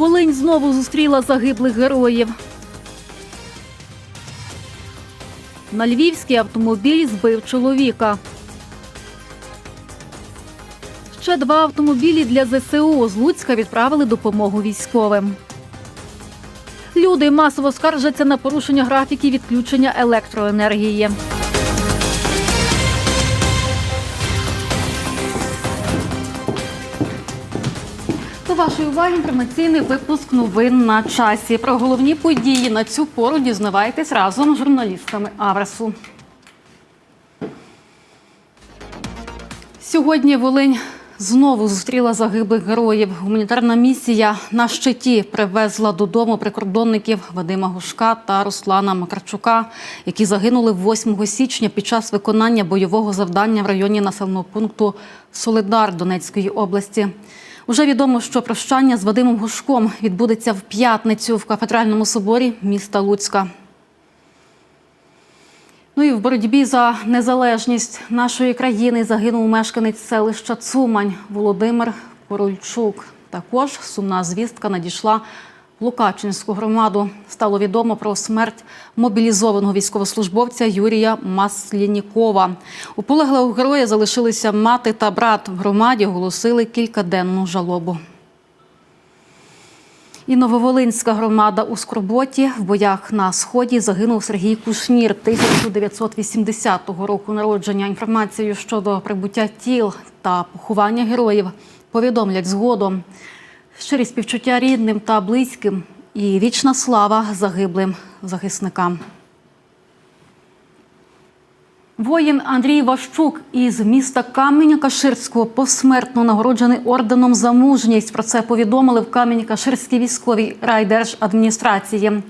Волинь знову зустріла загиблих героїв. На львівський автомобіль збив чоловіка. Ще два автомобілі для ЗСУ з Луцька відправили допомогу військовим. Люди масово скаржаться на порушення графіків відключення електроенергії. До вашої уваги інформаційний випуск новин на часі. Про головні події на цю пору дізнавайтесь разом з журналістами Авресу. Сьогодні Волинь знову зустріла загиблих героїв. Гуманітарна місія на щиті привезла додому прикордонників Вадима Гушка та Руслана Макарчука, які загинули 8 січня під час виконання бойового завдання в районі населеного пункту Солидар Донецької області. Уже відомо, що прощання з Вадимом Гушком відбудеться в п'ятницю в кафедральному соборі міста Луцька. Ну і в боротьбі за незалежність нашої країни загинув мешканець селища Цумань Володимир Корольчук. Також сумна звістка надійшла Лукачинську громаду. Стало відомо про смерть мобілізованого військовослужбовця Юрія Маслінікова. У полеглого героя залишилися мати та брат. В громаді оголосили кількаденну жалобу. І Нововолинська громада у Скорботі в боях на сході загинув Сергій Кушнір 1980 року народження. Інформацію щодо прибуття тіл та поховання героїв повідомлять згодом. Щирі співчуття рідним та близьким і вічна слава загиблим захисникам. Воїн Андрій Ващук із міста Каменя-Каширського посмертно нагороджений орденом за мужність. Про це повідомили в Камені-Каширській військовій райдержадміністрації.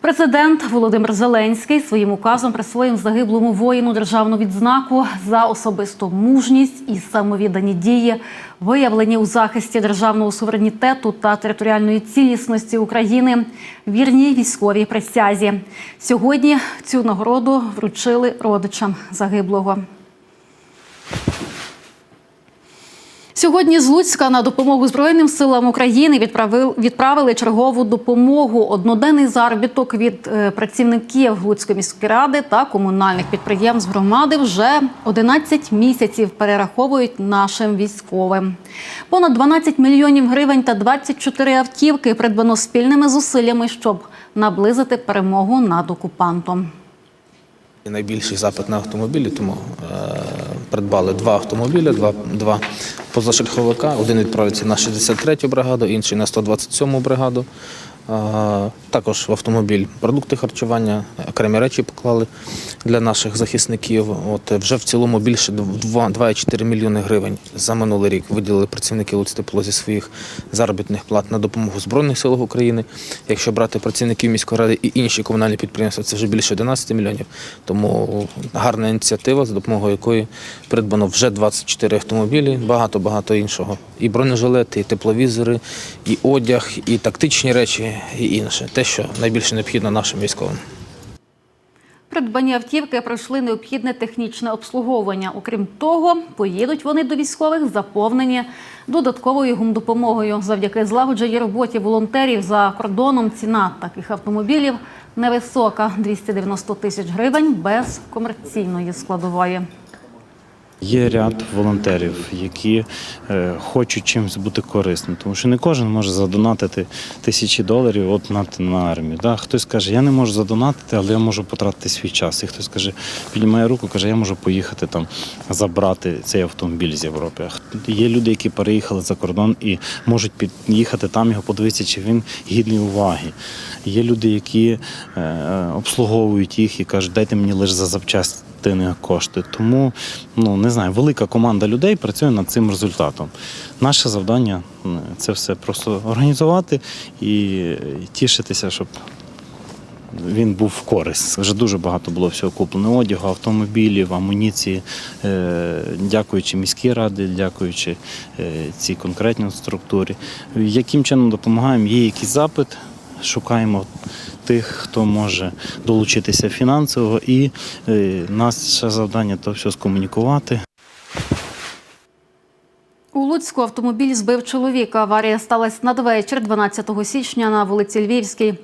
Президент Володимир Зеленський своїм указом присвоїв загиблому воїну державну відзнаку за особисту мужність і самовіддані дії, виявлені у захисті державного суверенітету та територіальної цілісності України, вірній військовій присязі. Сьогодні цю нагороду вручили родичам загиблого. Сьогодні з Луцька на допомогу Збройним силам України відправили, відправили чергову допомогу. Одноденний заробіток від е, працівників Луцької міської ради та комунальних підприємств громади вже 11 місяців перераховують нашим військовим. Понад 12 мільйонів гривень та 24 автівки придбано спільними зусиллями, щоб наблизити перемогу над окупантом. Найбільший запит на автомобілі, тому е, придбали два автомобілі, два, два позашляховика. Один відправиться на 63-ю бригаду, інший на 127-му бригаду. Е, також в автомобіль продукти харчування, окремі речі поклали для наших захисників. От вже в цілому більше 2 2,4 мільйони гривень за минулий рік виділили працівники Луцтепло зі своїх заробітних плат на допомогу Збройних сил України. Якщо брати працівників міської ради і інші комунальні підприємства, це вже більше 11 мільйонів. Тому гарна ініціатива, за допомогою якої придбано вже 24 автомобілі, багато багато іншого. І бронежилети, і тепловізори, і одяг, і тактичні речі, і інше. Те, що найбільше необхідно нашим військовим. Придбані автівки пройшли необхідне технічне обслуговування. Окрім того, поїдуть вони до військових заповнені додатковою гумдопомогою. Завдяки злагодженій роботі волонтерів за кордоном ціна таких автомобілів невисока 290 тисяч гривень без комерційної складової. Є ряд волонтерів, які е, хочуть чимось бути корисним, тому що не кожен може задонатити тисячі доларів от на, на армію. Да? Хтось каже, я не можу задонатити, але я можу потратити свій час. І хтось каже, піднімає руку, каже, я можу поїхати там забрати цей автомобіль з Європи. Є люди, які переїхали за кордон і можуть під'їхати там його подивитися, чи він гідний уваги. Є люди, які е, обслуговують їх і кажуть, дайте мені лише за запчастини кошти. Тому ну не знаю, велика команда людей працює над цим результатом. Наше завдання це все просто організувати і тішитися, щоб він був в користь. Вже дуже багато було всього куплено одягу, автомобілів, амуніції. Е, Дякуючи міській раді, дякуючи е, цій конкретній структурі. Яким чином допомагаємо? Є якийсь запит, шукаємо тих, хто може долучитися фінансово, і е, наше завдання то все скомунікувати. У Луцьку автомобіль збив чоловіка. Аварія сталася надвечір 12 січня на вулиці Львівській.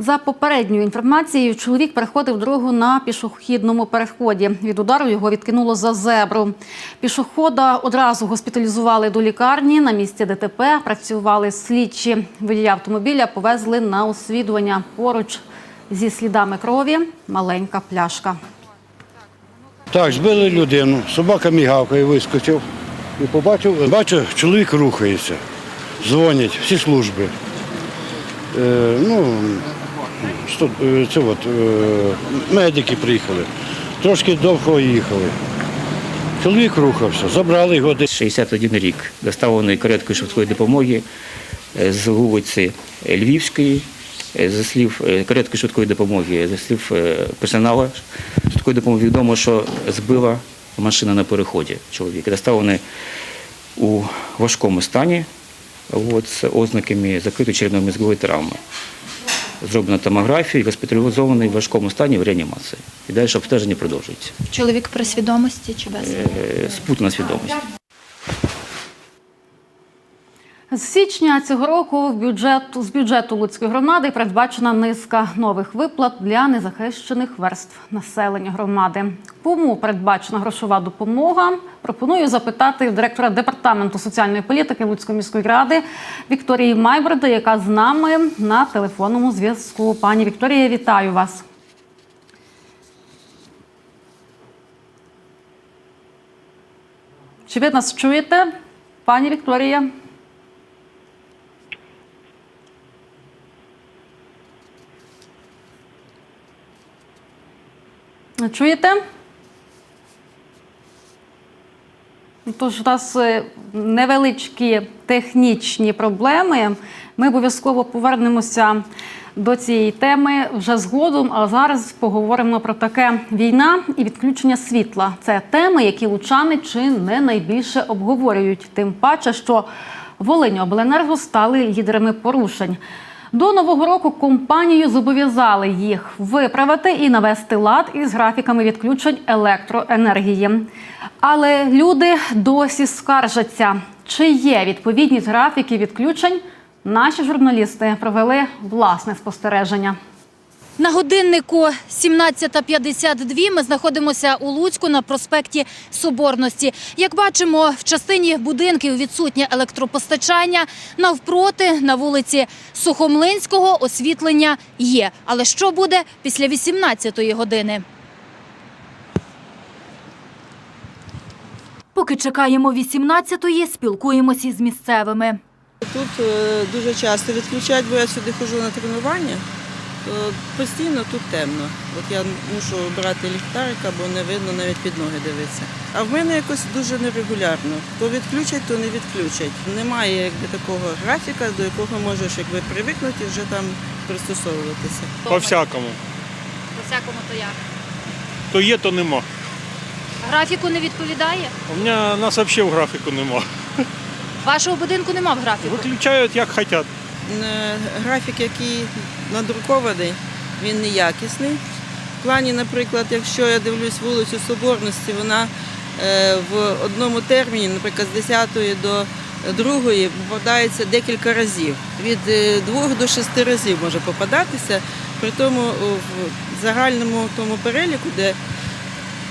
За попередньою інформацією, чоловік переходив дорогу на пішохідному переході. Від удару його відкинуло за зебру. Пішохода одразу госпіталізували до лікарні. На місці ДТП працювали слідчі. Водія автомобіля повезли на освідування. Поруч зі слідами крові маленька пляшка. Так, збили людину, собака мігавкає, вискочив і побачив, бачу, чоловік рухається, дзвонять, всі служби. Е, ну, сто- е, це от, е, медики приїхали, трошки довго їхали. Чоловік рухався, забрали його десь. 61 рік, доставлений кареткою швидкої допомоги е, з вулиці Львівської. За слів е, швидкої допомоги, за слів персоналу швидкої допомоги відомо, що збила машина на переході чоловіка. Доставлений у важкому стані от, з ознаками закритої черепно-мозгової травми. Зроблена томографія і госпіталізований в важкому стані в реанімації. І далі обстеження продовжується. Чоловік при свідомості чи без? Спутна Спутана свідомість. З січня цього року в бюджет, з бюджету Луцької громади передбачена низка нових виплат для незахищених верств населення громади. Кому передбачена грошова допомога? Пропоную запитати директора департаменту соціальної політики Луцької міської ради Вікторії Майброда, яка з нами на телефонному зв'язку. Пані Вікторія, вітаю вас. Чи ви нас чуєте, пані Вікторія? Чуєте? Тож у нас е, невеличкі технічні проблеми. Ми обов'язково повернемося до цієї теми вже згодом. А зараз поговоримо про таке війна і відключення світла. Це теми, які лучани чи не найбільше обговорюють. Тим паче, що Волинь Обленерго стали лідерами порушень. До нового року компанію зобов'язали їх виправити і навести лад із графіками відключень електроенергії. Але люди досі скаржаться, чи є відповідність графіків відключень. Наші журналісти провели власне спостереження. На годиннику 17.52 ми знаходимося у Луцьку на проспекті Соборності. Як бачимо, в частині будинків відсутнє електропостачання. Навпроти, на вулиці Сухомлинського освітлення є. Але що буде після 18-ї години? Поки чекаємо 18-ї, спілкуємося з місцевими. Тут е, дуже часто відключають, бо я сюди ходжу на тренування, постійно тут темно. От я мушу брати ліхтарика, бо не видно навіть під ноги дивитися. А в мене якось дуже нерегулярно. То відключать, то не відключать. Немає якби такого графіка, до якого можеш якби привикнути і вже там пристосовуватися. По всякому. По всякому то як? То є, то нема. Графіку не відповідає? У мене нас взагалі в графіку нема. Вашого будинку нема в графіку? Виключають як хочуть. Е, Графік, який надрукований, він неякісний. В плані, наприклад, якщо я дивлюсь вулицю Соборності, вона е, в одному терміні, наприклад, з 10 до 2 попадається декілька разів. Від 2 до 6 разів може попадатися. При тому в загальному тому переліку, де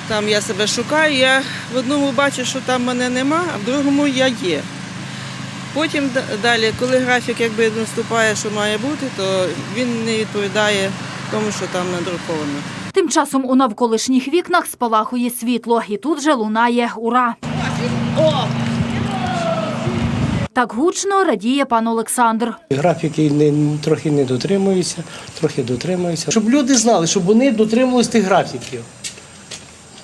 там я себе шукаю, я в одному бачу, що там мене нема, а в другому я є. Потім далі, коли графік якби наступає, що має бути, то він не відповідає тому, що там надруковано. Тим часом у навколишніх вікнах спалахує світло, і тут же лунає ура. Так гучно радіє пан Олександр. Графіки не, трохи не дотримуються, трохи дотримуються. Щоб люди знали, щоб вони дотримувалися тих графіків.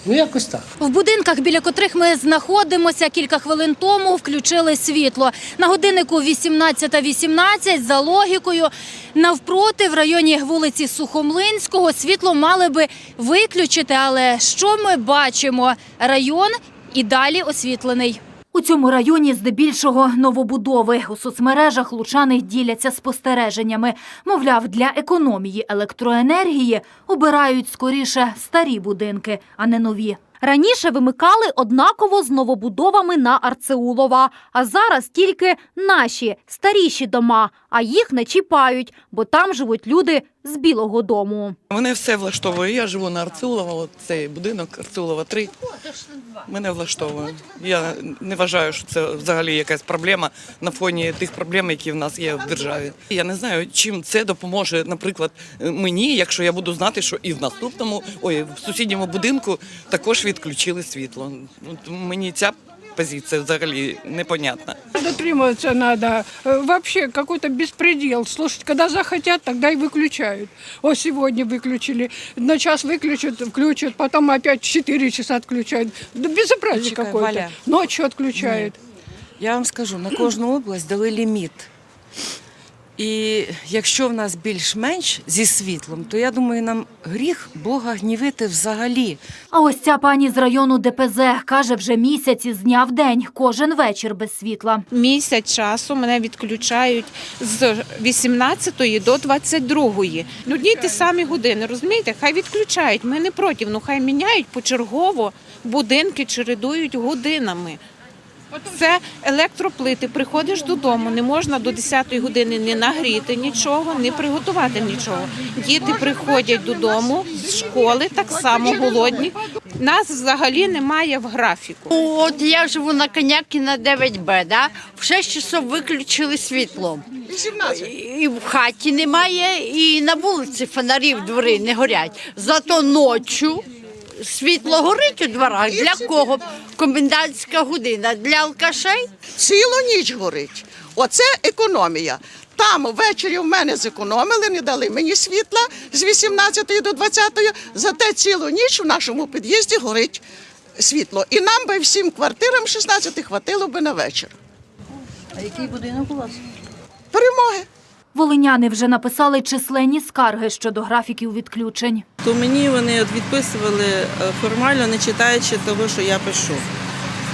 Ну, якось так. В будинках, біля котрих ми знаходимося, кілька хвилин тому включили світло. На годиннику 18.18 за логікою навпроти в районі вулиці Сухомлинського світло мали би виключити. Але що ми бачимо? Район і далі освітлений. У цьому районі здебільшого новобудови. У соцмережах лучани діляться спостереженнями. Мовляв, для економії електроенергії обирають скоріше старі будинки, а не нові. Раніше вимикали однаково з новобудовами на Арцеулова, а зараз тільки наші старіші дома, а їх не чіпають, бо там живуть люди з Білого дому. Мене все влаштовує. Я живу на Арцулова, от цей будинок Арцулова 3. Мене влаштовує. Я не вважаю, що це взагалі якась проблема на фоні тих проблем, які в нас є в державі. Я не знаю, чим це допоможе, наприклад, мені, якщо я буду знати, що і в наступному, ой, в сусідньому будинку також відключили світло. От мені ця позиція взагалі непонятна. Дотримываться надо. Э, Вообще какой-то беспредел. Слушать, когда захотят, тогда и выключают. Вот сегодня выключили. На час выключат, включат, потом опять 4 часа отключают. Да безобразие Чекай, какое-то. Валя. Ночью отключают. Я вам скажу, на кожну область дали ліміт. І якщо в нас більш-менш зі світлом, то я думаю, нам гріх Бога гнівити взагалі. А ось ця пані з району ДПЗ каже, вже місяці з дня в день, кожен вечір без світла. Місяць часу мене відключають з 18 до 22. Ну, дні ті самі години, розумієте? Хай відключають. Ми не проти, ну хай міняють почергово, будинки чередують годинами. Це електроплити. Приходиш додому, не можна до 10 години не нагріти нічого, не приготувати нічого. Діти приходять додому з школи, так само голодні. Нас взагалі немає в графіку. От я живу на коняки на 9Б, да? в 6 часов виключили світло. І в хаті немає, і на вулиці фонарів двори не горять. Зато ночі світло горить у дворах. Для кого? Комендантська година. Для алкашей? Цілу ніч горить. Оце економія. Там ввечері в мене зекономили, не дали мені світла з 18 до 20, зате цілу ніч в нашому під'їзді горить світло. І нам би всім квартирам 16 хватило би на вечір. А який будинок у вас? Перемоги. Волиняни вже написали численні скарги щодо графіків відключень. То мені вони відписували е, формально, не читаючи того, що я пишу.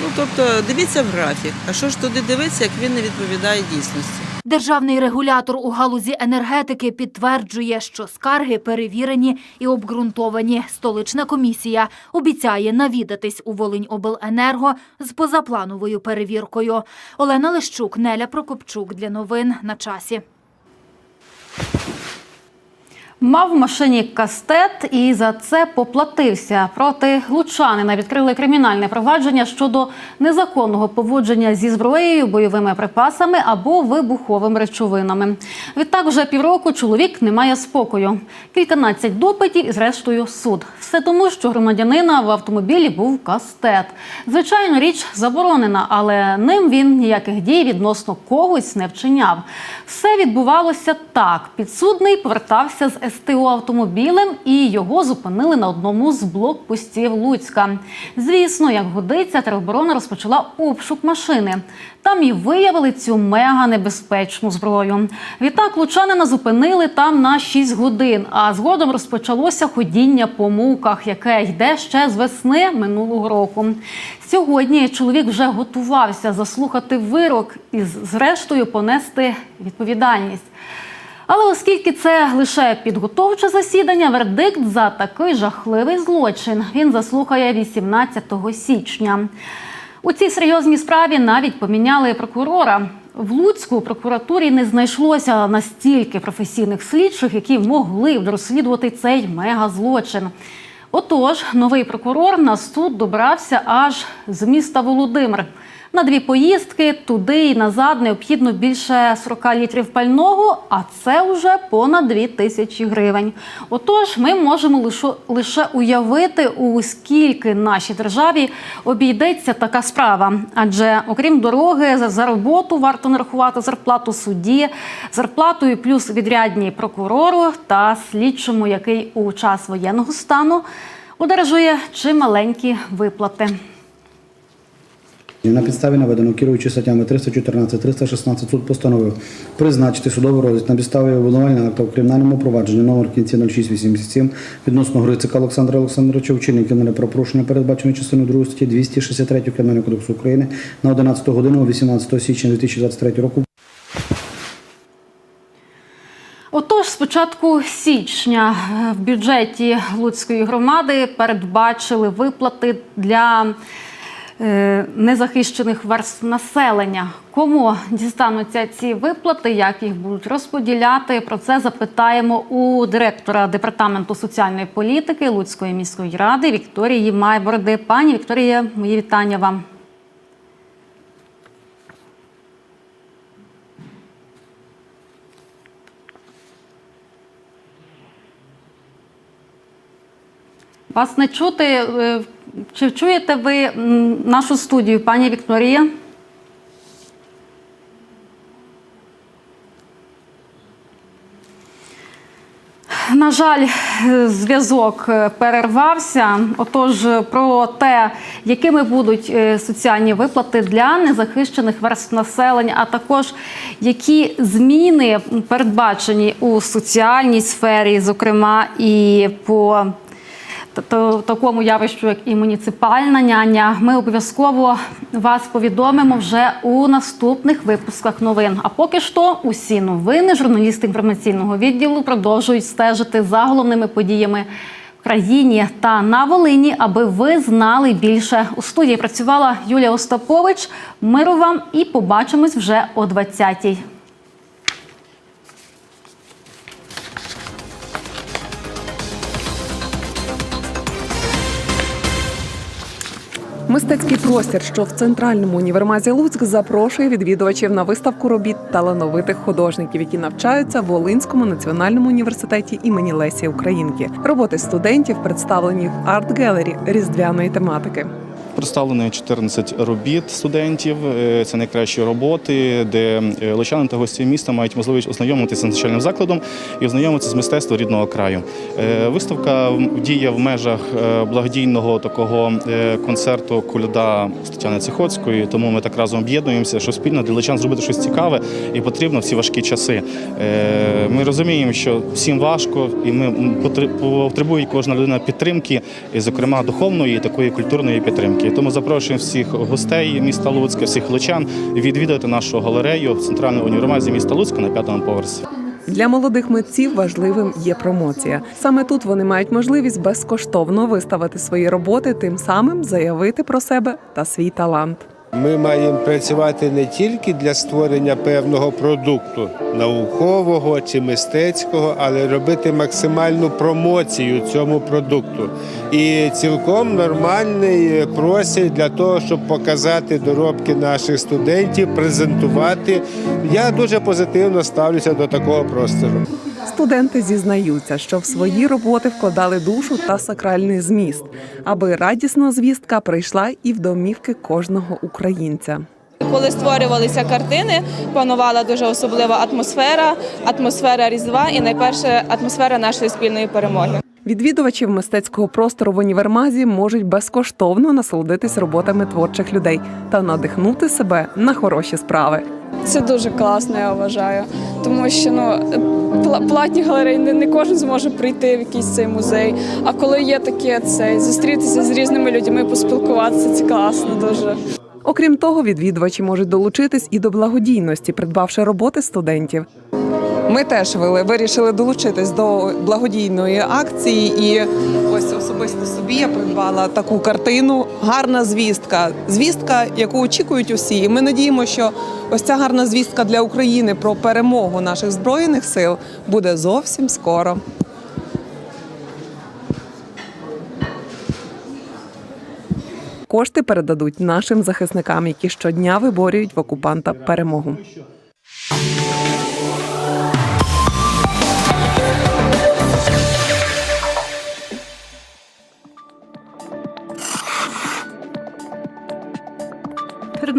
Ну тобто дивіться в графік. А що ж туди дивитися, як він не відповідає дійсності? Державний регулятор у галузі енергетики підтверджує, що скарги перевірені і обґрунтовані. Столична комісія обіцяє навідатись у Волиньобленерго з позаплановою перевіркою. Олена Лищук, Неля Прокопчук для новин на часі. Мав в машині кастет і за це поплатився. Проти лучанина відкрили кримінальне провадження щодо незаконного поводження зі зброєю, бойовими припасами або вибуховими речовинами. Відтак, вже півроку чоловік не має спокою. Кільканадцять допитів і зрештою суд. Все тому, що громадянина в автомобілі був кастет. Звичайно, річ заборонена, але ним він ніяких дій відносно когось не вчиняв. Все відбувалося так: підсудний повертався з СТО автомобілем і його зупинили на одному з блокпостів Луцька. Звісно, як годиться, тероборона розпочала обшук машини. Там і виявили цю мега небезпечну зброю. Відтак лучанина зупинили там на 6 годин. А згодом розпочалося ходіння по муках, яке йде ще з весни минулого року. Сьогодні чоловік вже готувався заслухати вирок і зрештою понести відповідальність. Але оскільки це лише підготовче засідання, вердикт за такий жахливий злочин він заслухає 18 січня. У цій серйозній справі навіть поміняли прокурора. В Луцьку прокуратурі не знайшлося настільки професійних слідчих, які могли б розслідувати цей мегазлочин. Отож, новий прокурор на суд добрався аж з міста Володимир. На дві поїздки туди і назад необхідно більше 40 літрів пального, а це вже понад 2 тисячі гривень. Отож, ми можемо лише, уявити, у скільки нашій державі обійдеться така справа. Адже окрім дороги, за, роботу варто нарахувати зарплату судді, зарплатою плюс відрядній прокурору та слідчому, який у час воєнного стану одержує чималенькі виплати. На підставі наведено керуючи статтями 314-316 суд постановив призначити судовий розгляд на підставі обвинувального акта у кримінальному провадженні номер кінці 0687 відносно Грицика Олександра Олександровича вчинення кримінальне правопорушення передбаченої частиною 2 статті 263 Кримінального кодексу України на 11 годину 18 січня 2023 року. Отож, початку січня е, в бюджеті Луцької громади передбачили виплати для незахищених верств населення. Кому дістануться ці виплати, як їх будуть розподіляти? Про це запитаємо у директора департаменту соціальної політики Луцької міської ради Вікторії Майборди. Пані Вікторія, мої вітання вам. Вас не чути. Чи чуєте ви нашу студію, пані Вікторія? На жаль, зв'язок е, перервався. Отож, про те, якими будуть е, соціальні виплати для незахищених верств населення, а також які зміни передбачені у соціальній сфері, зокрема і по такому явищу, як і муніципальна няня, ми обов'язково вас повідомимо вже у наступних випусках новин. А поки що усі новини журналісти інформаційного відділу продовжують стежити за головними подіями в країні та на Волині, аби ви знали більше. У студії працювала Юлія Остапович. Миру вам і побачимось вже о 20-й. Мистецький простір, що в центральному універмазі Луцьк, запрошує відвідувачів на виставку робіт талановитих художників, які навчаються в Волинському національному університеті імені Лесі Українки. Роботи студентів представлені в арт-гелері різдвяної тематики. Представлено 14 робіт студентів. Е, Це найкращі роботи, де е, лучани та гості міста мають можливість ознайомитися з навчальним закладом і ознайомитися з мистецтвом рідного краю. Е, Виставка діє в межах благодійного такого концерту Кульда з Тетяни Цихоцької. Тому ми так разом об'єднуємося, що спільно для лучан зробити щось цікаве і потрібно в ці важкі часи. Ми розуміємо, що всім важко, і ми потребує кожна людина підтримки, і, зокрема, духовної і такої культурної підтримки. Тому запрошуємо всіх гостей міста Луцька, всіх лучан відвідати нашу галерею в центральному універмазі міста Луцька на п'ятому поверсі. Для молодих митців важливим є промоція. Саме тут вони мають можливість безкоштовно виставити свої роботи, тим самим заявити про себе та свій талант. Ми маємо працювати не тільки для створення певного продукту наукового чи мистецького, але робити максимальну промоцію цьому продукту. І цілком нормальний простір для того, щоб показати доробки наших студентів, презентувати. Я дуже позитивно ставлюся до такого простору. Студенти зізнаються, що в свої роботи вкладали душу та сакральний зміст, аби радісна звістка прийшла і в домівки кожного українця. Коли створювалися картини, панувала дуже особлива атмосфера, атмосфера різдва і найперше атмосфера нашої спільної перемоги. Відвідувачів мистецького простору в універмазі можуть безкоштовно насолодитись роботами творчих людей та надихнути себе на хороші справи. Це дуже класно, я вважаю, тому що ну платні галереї не, не кожен зможе прийти в якийсь цей музей. А коли є таке, це зустрітися з різними людьми, поспілкуватися, це класно дуже. Окрім того, відвідувачі можуть долучитись і до благодійності, придбавши роботи студентів. Ми теж вели- вирішили долучитись до благодійної акції, і ось особисто собі я придбала таку картину. Гарна звістка. Звістка, яку очікують усі. І ми надіємося, що ось ця гарна звістка для України про перемогу наших збройних сил буде зовсім скоро. Кошти передадуть нашим захисникам, які щодня виборюють в окупанта перемогу. –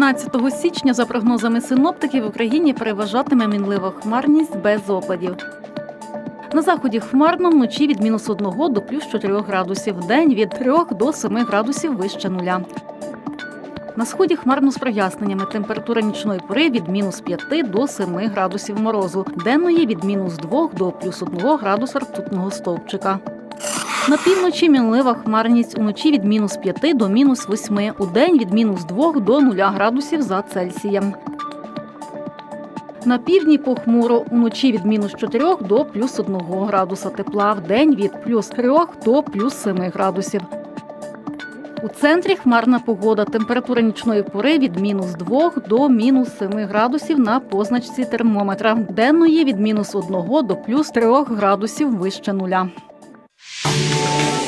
13 січня, за прогнозами синоптиків, в Україні переважатиме мінлива хмарність без опадів. На заході хмарно вночі від мінус 1 до плюс 4 градусів, вдень від 3 до 7 градусів вище нуля. На сході хмарно з проясненнями. Температура нічної пори від мінус 5 до 7 градусів морозу, денної від мінус 2 до плюс 1 градуса ртутного стовпчика. На півночі мінлива хмарність уночі від мінус 5 до мінус 8, у день від мінус 2 до 0 градусів за Цельсієм. На півдні похмуро уночі від мінус 4 до плюс 1 градуса тепла, в день від плюс 3 до плюс 7 градусів. У центрі хмарна погода. Температура нічної пори від мінус 2 до мінус 7 градусів на позначці термометра. Денної від мінус 1 до плюс 3 градусів вище нуля. Música